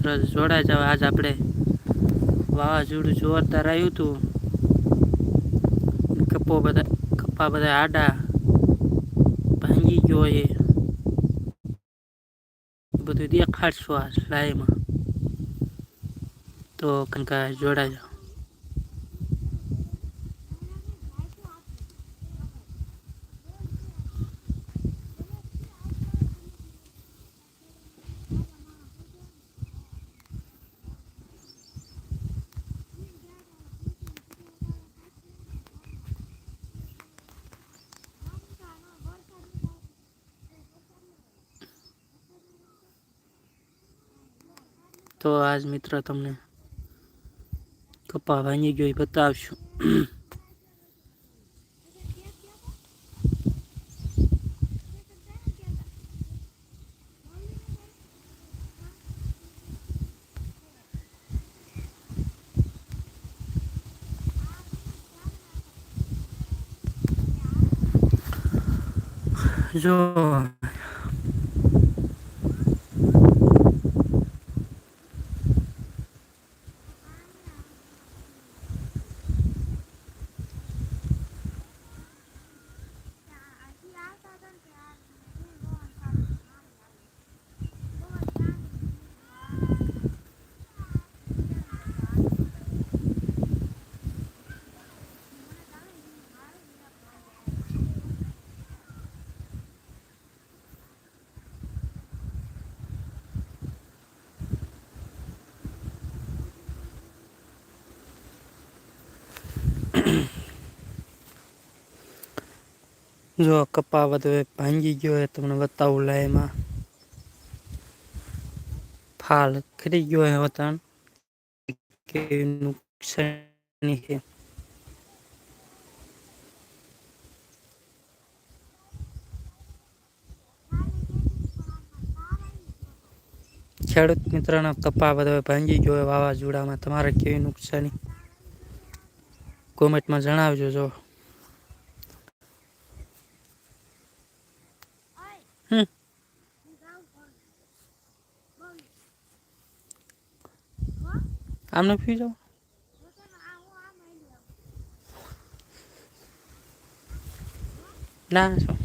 મિત્ર જોડાઈ જાવ. આજ આપણે વાવાઝોડું જોરદાર આવ્યું હતું. કપ્પો બધા કપા બધા આડા ભાંગી ગયો એ. બધું દેખાડશું આ લાઈમાં તો કંકા જોડાઈ જાવ તો આજ મિત્ર તમને કપા ભાંગી ગયો એ બતાવશું જો જો કપા બધો ભાંગી ગયો હોય, તમને બતાવું લાઈમાં ફાલ ખરી ગયો હોય વતન કે નુકસાની છે. ખેડૂત મિત્રોનો કપા બધો ભાંગી ગયો હોય વાવાઝોડામાં, તમારે કેવી નુકસાની? કોમેન્ટમાં જણાવજો જો. આમને પી જાઓ ના શું?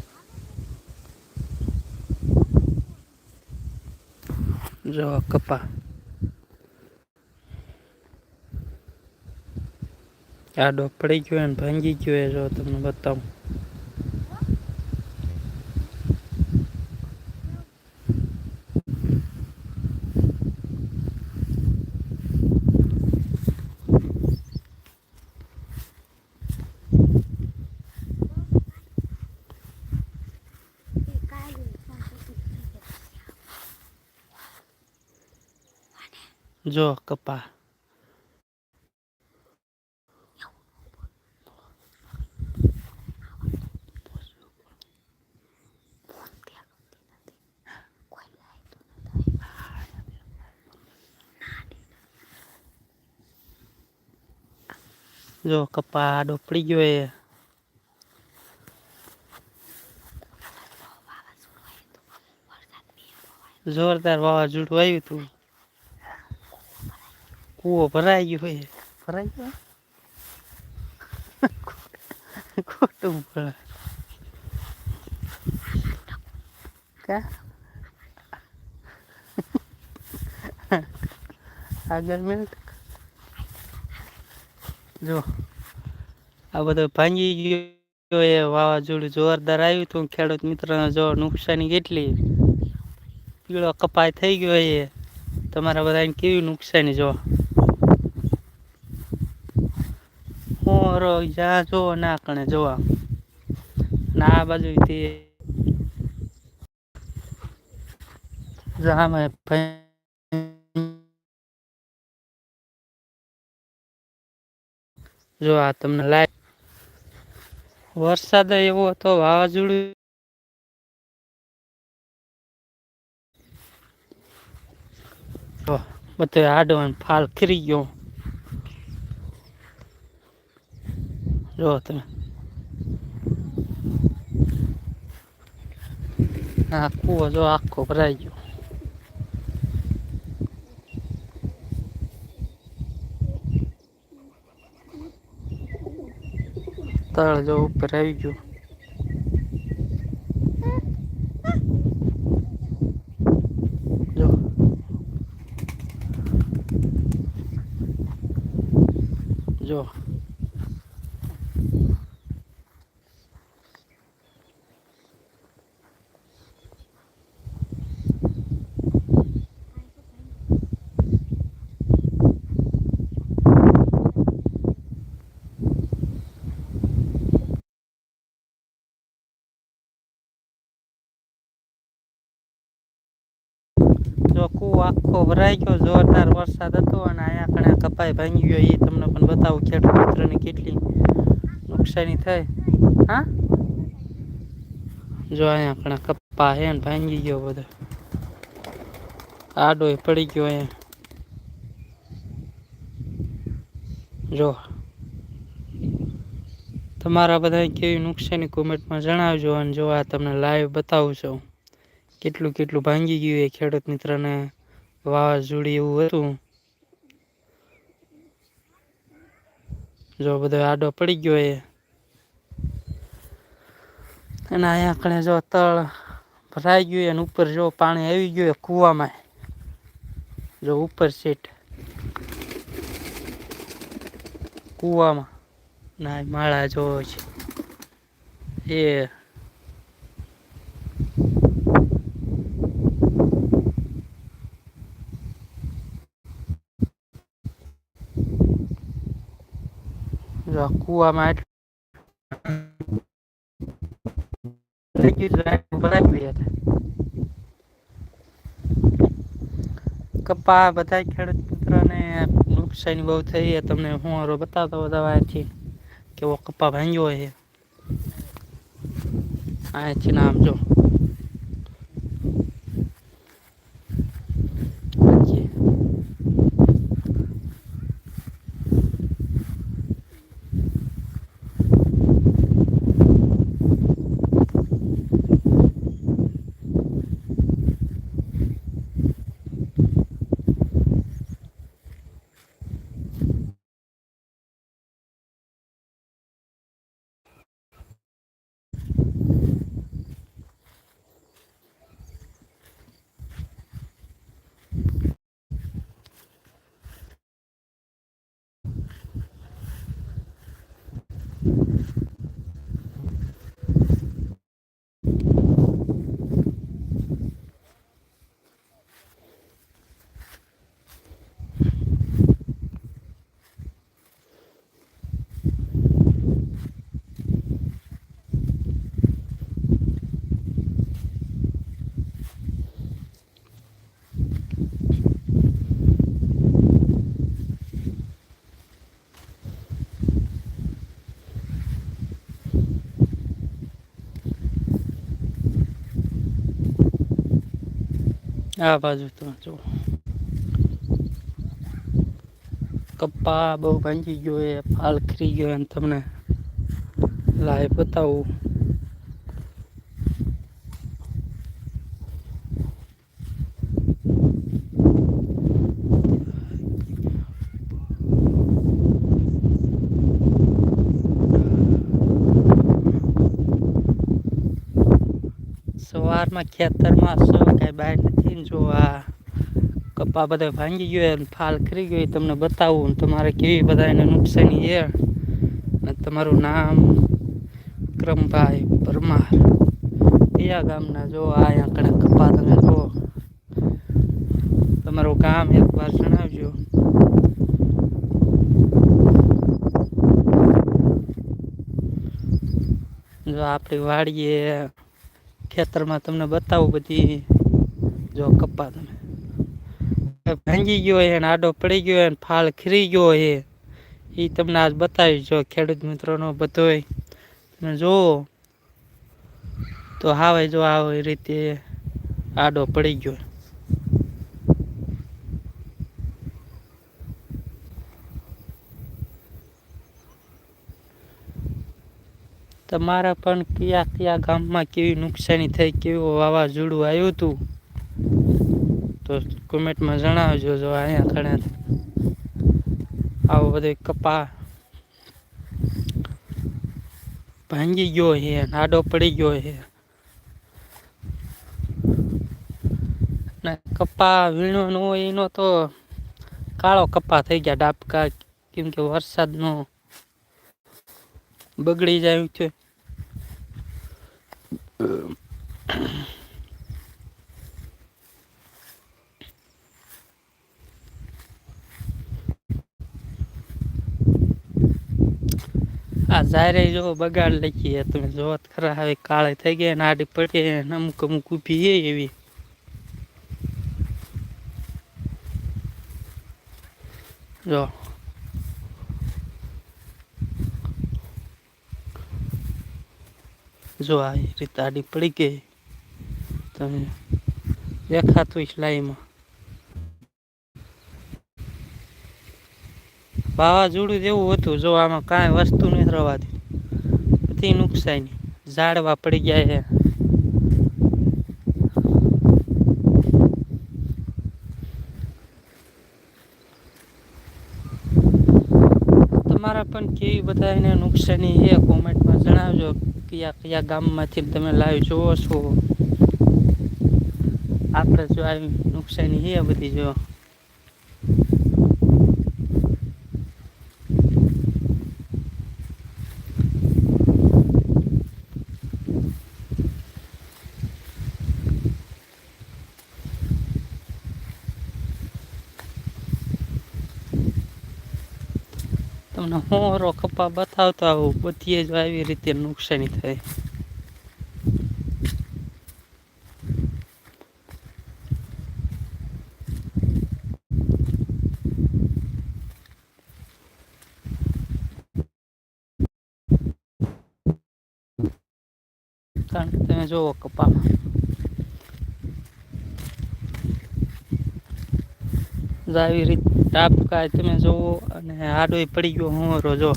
જો, કપા. આડો પડી ગયો ને, ભાંગી ગયો એ જો તમને બતાવું. જો કપા. જો કપા ડોપડી ગયો એ. જોરદાર વાવાઝોડું આવ્યું હતું. કૂવો ભરાઈ ગયો હોય ભરાઈ ગયો ખોટું ભરાય આગળ મિનિટ જો આ બધો ભાંગી ગયો એ વાવાઝોડું જોરદાર આવ્યું હતું ખેડૂત મિત્રોને જો નુકસાની કેટલી પીળો કપાય થઈ ગયો એ તમારા બધાને કેવી નુકસાની જો મોરો જ્યાં જો ના કણે જોવા ના, આ બાજુ જો આ તમને લાય વરસાદ એવો હતો, વાવાઝોડું બધો આડો ફાલ ખરી ગયો. જો તમે. આ કૂવો જો આખો ભરાઈ ગયો. તળ જો ઉપર આવી ગયું. જો. કૂવો આખો ભરાઈ ગયો જોરદાર વરસાદ હતો અને અહીંયા કણે કપાઈ ભાંગી ગયો એ તમને પણ બતાવું ખેડૂત મિત્રને કેટલી નુકસાની થઈ. હા? જો અહીંયા કણે કપા હે ને ભાંગી ગયો બધો. આડો પડી ગયો અહીંયા. જો. તમારા બધા કેવી નુકસાની કોમેન્ટમાં જણાવજો અને જો આ તમને લાઈવ બતાવું છું. કેટલું કેટલું ભાંગી ગયું એ ખેડૂત મિત્રને વાવાઝોડું એવું હતું. જો બધો આડો પડી ગયો એ. અને અહીંયા કણે જો તળ ભરાઈ ગયું અને ઉપર જો પાણી આવી ગયું કૂવામાં. જો ઉપર સીટ કૂવામાં. ના, માળા જો છે. એ જો આ કૂવામાં કપા બધા ખેડૂત મિત્રોને નુકસાની બહુ થઈ તમને હું હારો બતાવતો બધા અહીંથી કેવો કપા ભાંગ્યો છે. અહીંથી નામ, જો અહીંથી. આ બાજુ તો જો. કપ્પા બહુ ભાંગી ગયો એ, ફાલ ખરી ગયો અને તમને લાઈવ બતાવું. સવારમાં ખેતરમાં છો કાંઈ બહાર નથી જો આ કપા બધા ભાંગી ગયો અને ફાલ ખરી ગયો તમને બતાવું. તમારે કેવી બધાને નુકસાની છે? અને તમારું નામ? વિક્રમભાઈ પરમાર. કયા ગામના જો આ આંકડા કપા તમે જો તમારું ગામ એકવાર જણાવજો. જો આપણી વાડીએ ખેતરમાં તમને બતાવું બધી. જો કપા તમે. ભાંગી ગયો હોય અને આડો પડી ગયો હોય ફાળ ખરી ગયો હોય એ તમને આજ બતાવીશ જો ખેડૂત મિત્રોનો બધોય. તમે જુઓ તો હાવે જો આવી રીતે આડો પડી ગયો. તમારા પણ કયા કયા ગામમાં કેવી નુકસાની થઈ, કેવું વાવાઝોડું આવ્યું હતું? તો કોમેન્ટમાં જણાવજો જો અહીંયા ઘણે આવો બધો કપા ભાંગી ગયો છે, નાડો પડી ગયો છે. કપા વીણો ન હોય એનો તો કાળો કપા થઈ ગયા, ડાબકા કેમ કે વરસાદનો બગડી જાય છે આ જારે જો બગાડ લખીએ તમે જોત ખરા, હવે કાળે થઈ ગયા નાડી પડી અમુક અમુક ઊભી એવી. જો. જો આ રીતે આડી પડી ગઈ, તમે દેખાતું લાઈમાં. વાવાઝોડું જેવું હતું, જો આમાં કાંઈ વસ્તુ નથી રવાતી બધી નુકસાની, ઝાડવા પડી ગયા છે. તમારા પણ કેવી બધા એને નુકસાની છે? કોમેન્ટમાં જણાવજો. કયા કયા ગામમાંથી તમે લાઈવ જોવો છો? આપણે જો આવી નુકસાની છે બધી જો. તમને મોરો કપા બતાવતા આવું બધી જ આવી રીતે નુકસાની થાય. કારણ કે તમે જોવો કપામાં. આવી રીતે ટાપકા તમે જોવો અને આડો પડી ગયો હોરો જો.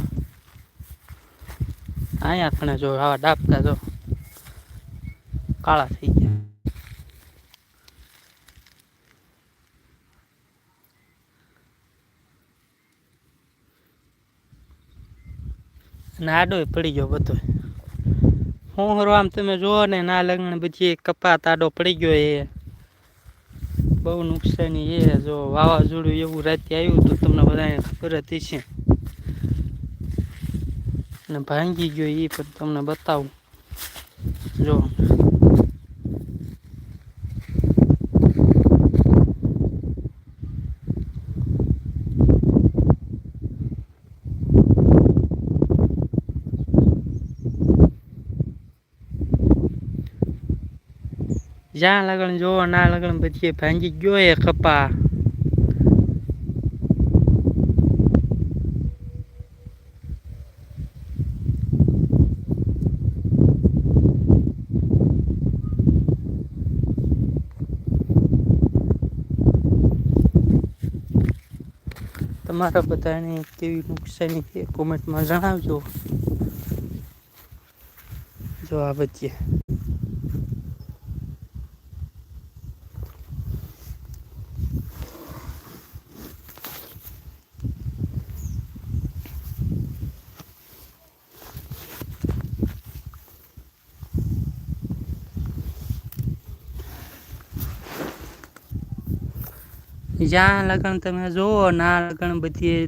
અહીંયા આપણે જો આવા ડાપકા જો. કાળા થઈ ગયા. અને આડો પડી ગયો બધો. હોરો આમ તમે જુઓ ને ના લગ્ન બધી કપાત આડો પડી ગયો એ. બહુ નુકસાની એ જો વાવાઝોડું એવું રાતે આવ્યું તો તમને બધાને ખબર હતી છે અને ભાંગી ગયો એ પણ તમને બતાવું. જો. જ્યાં લગણ જોવો, ના લગણ પછી ભાંગી ગયો એ કપા. તમારા બધાને કેવી નુકસાની છે? કોમેન્ટમાં જણાવજો. જો આ બચીએ જ્યાં લગ્ન તમે જુઓ, ના લગન બધી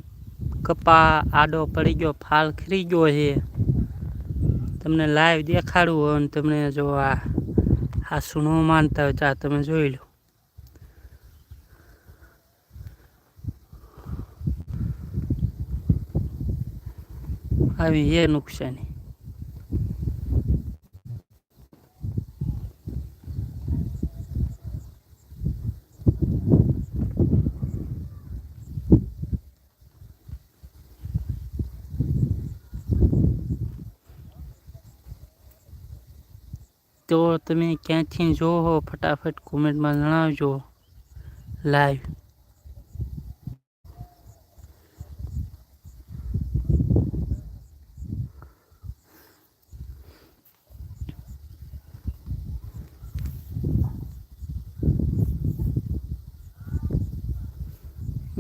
કપા, આડો પડી ગયો, ફાલ ખરી ગયો છે. તમને લાઈવ દેખાડવું હોય ને તમને જો આ આ સુનો માનતા હોય ત્યાં તમે જોઈ લો. આવી એ નુકસાની તો તમે ક્યાંથી જોવો ફટાફટ કોમેન્ટમાં જણાવજો. લાઈવ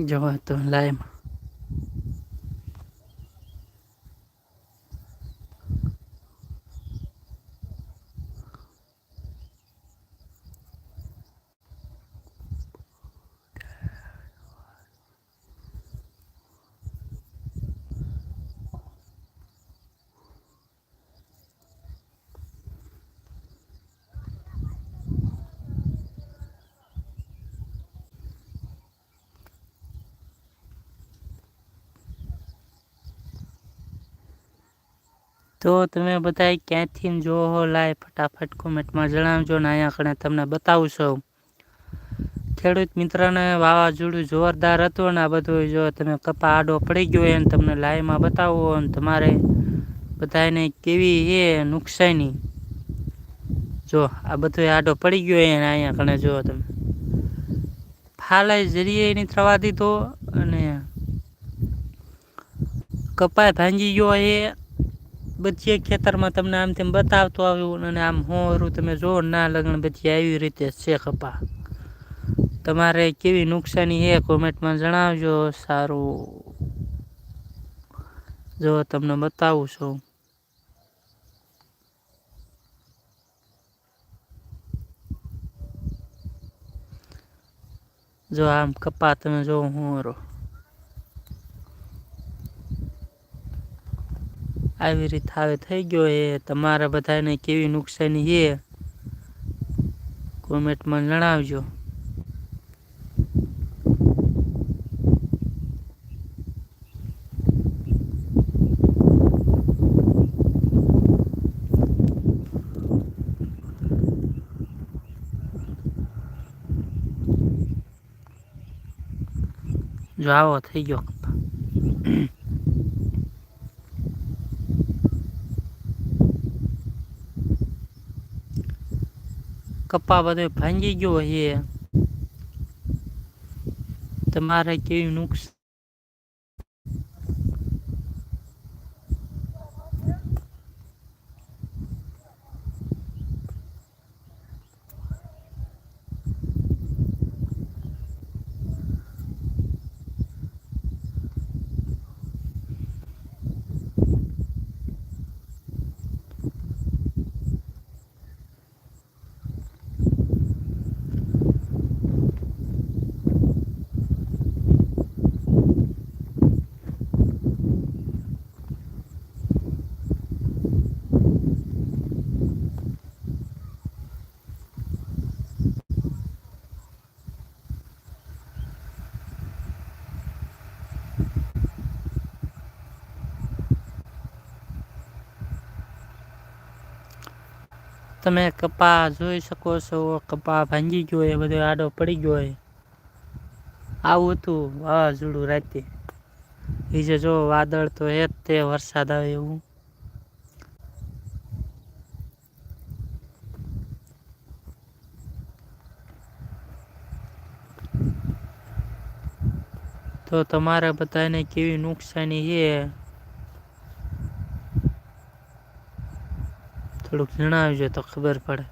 જવા તો લાઈવમાં તો તમે બધા ક્યાંથી જોવો હો લાય ફટાફટ કોમેન્ટમાં જણાવજો ને અહીંયા કણે તમને બતાવું ખેડૂત મિત્રને વાવાઝોડું જોરદાર હતું ને આ બધું જો તમે કપા આડો પડી ગયો હોય ને તમને લાઈવમાં બતાવો અને તમારે બધાને કેવી છે નુકસાની. જો આ બધું આડો પડી ગયો હોય અને અહીંયા કણે જો તમે. ફાલાય જરીએ નહીં થવા દીધો અને કપાય ભાંગી ગયો એ બધી ખેતરમાં તમને આમ તેમ બતાવતો આવ્યું અને આમ હોરું તમે જો ના લગ્ન બધી આવી રીતે છે કપા તમારે કેવી નુકસાની છે કોમેન્ટમાં જણાવજો, સારું. જો તમને બતાવું છું. જો આમ કપા તમે જો હું આવી રીતે આવે થઈ ગયો એ તમારા બધાને કેવી નુકસાની છે કોમેન્ટમાં જણાવજો. જો આવો, થઈ ગયો. કપા બધો ભાંગી ગયો છે. તમારે કેવી નુકસાન તમે કપા જોઈ શકો છો, કપા ભાંગી ગયો એ બધો આડો પડી ગયો હોય આવું હતું વાવાઝોડું રાતે. બીજે જો વાદળ તો એ જ તે વરસાદ આવે એવું. તો તમારે બધાને કેવી નુકસાની છે? થોડુંક જણાવજો તો ખબર પડે.